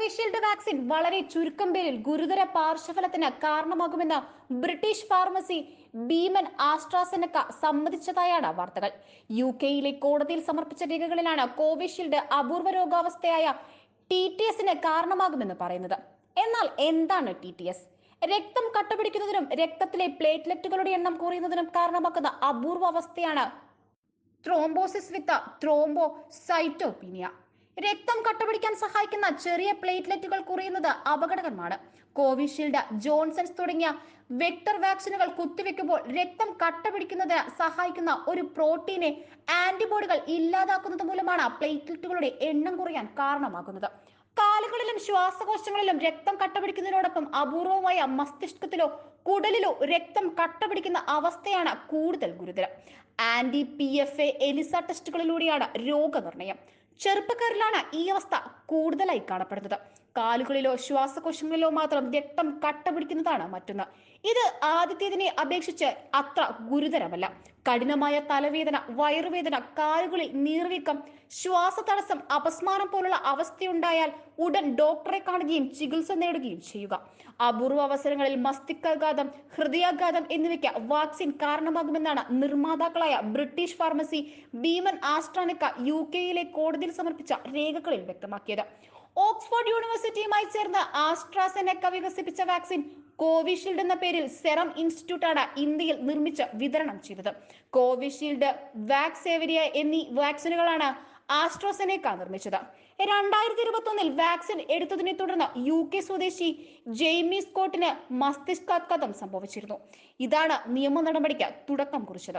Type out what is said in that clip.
Covishield vaccine വളരെ ചുരുക്കം പേരിൽ ഗുരുതര പാർശ്വഫലത്തിന് കാരണമാകുമെന്ന് ബ്രിട്ടീഷ് ഫാർമസി ഭീമൻ ആസ്ട്രാസെനക്ക സമ്മതിച്ചതായാണ് വാർത്തകൾ. യു കെയിലെ കോടതിയിൽ സമർപ്പിച്ച രേഖകളിലാണ് കോവിഷീൽഡ് അപൂർവ രോഗാവസ്ഥയായ ടി ടി എസിന് കാരണമാകുമെന്ന് പറയുന്നത്. എന്നാൽ എന്താണ് ടി ടി എസ്? രക്തം കട്ടപിടിക്കുന്നതിനും രക്തത്തിലെ പ്ലേറ്റ്ലെറ്റുകളുടെ എണ്ണം കുറയുന്നതിനും കാരണമാക്കുന്ന അപൂർവ അവസ്ഥയാണ് ത്രോംബോസിസ് വിത്ത് ത്രോംബോസൈറ്റോപീനിയ. രക്തം കട്ടപിടിക്കാൻ സഹായിക്കുന്ന ചെറിയ പ്ലേറ്റ്ലെറ്റുകൾ കുറയുന്നത് അപകടകരമാണ്. കോവിഷീൽഡ് ജോൺസൺസ് തുടങ്ങിയ വെക്ടർ വാക്സിനുകൾ കുത്തിവെക്കുമ്പോൾ രക്തം കട്ടപിടിക്കുന്നതിന് സഹായിക്കുന്ന ഒരു പ്രോട്ടീനെ ആന്റിബോഡികൾ ഇല്ലാതാക്കുന്നത് മൂലമാണ് പ്ലേറ്റ്ലെറ്റുകളുടെ എണ്ണം കുറയാൻ കാരണമാകുന്നത്. കാലുകളിലും ശ്വാസകോശങ്ങളിലും രക്തം കട്ടപിടിക്കുന്നതിനോടൊപ്പം അപൂർവമായ മസ്തിഷ്കത്തിലോ കുടലിലോ രക്തം കട്ടപിടിക്കുന്ന അവസ്ഥയാണ് കൂടുതൽ ഗുരുതരം. Anti P F A ELISA ടെസ്റ്റുകളിലൂടെയാണ് രോഗനിർണയം. ചെറുപ്പക്കാരിലാണ് ഈ അവസ്ഥ കൂടുതലായി കാണപ്പെടുന്നത്. കാലുകളിലോ ശ്വാസകോശങ്ങളിലോ മാത്രം രക്തം കട്ട പിടിക്കുന്നതാണ് മറ്റൊന്ന്. ഇത് ആദ്യത്തേതിനെ അപേക്ഷിച്ച് അത്ര ഗുരുതരമല്ല. കഠിനമായ തലവേദന വയറുവേദന കാലുകളിൽ നീർവീക്കം ശ്വാസതടസ്സം അപസ്മാരം പോലുള്ള അവസ്ഥയുണ്ടായാൽ ഉടൻ ഡോക്ടറെ കാണുകയും ചികിത്സ നേടുകയും ചെയ്യുക. അപൂർവ അവസരങ്ങളിൽ മസ്തിഷ്കാഘാതം ഹൃദയാഘാതം എന്നിവയ്ക്ക് വാക്സിൻ കാരണമാകുമെന്നാണ് നിർമ്മാതാക്കളായ ബ്രിട്ടീഷ് ഫാർമസി ബീമൻ ആസ്ട്രാനിക്ക യു കെയിലെ കോടതിയിൽ സമർപ്പിച്ച രേഖകളിൽ വ്യക്തമാക്കിയത്. ഓക്സ്ഫോർഡ് യൂണിവേഴ്സിറ്റിയുമായി ചേർന്ന് ആസ്ട്രാസെനെക്ക വികസിപ്പിച്ച വാക്സിൻ കോവിഷീൽഡ് എന്ന പേരിൽ സെറം ഇൻസ്റ്റിറ്റ്യൂട്ടാണ് ഇന്ത്യയിൽ നിർമ്മിച്ച് വിതരണം ചെയ്തത്. കോവിഷീൽഡ് വാക്സേവരിയ എന്നീ വാക്സിനുകളാണ് ആസ്ട്രോസെനേക്ക നിർമ്മിച്ചത്. രണ്ടായിരത്തി ഇരുപത്തി ഒന്നിൽ വാക്സിൻ എടുത്തതിനെ തുടർന്ന് യു കെ സ്വദേശി ജെയ്മി സ്കോട്ടിന് മസ്തിഷ്കാഘാതം സംഭവിച്ചിരുന്നു. ഇതാണ് നിയമ നടപടിക്ക് തുടക്കം കുറിച്ചത്.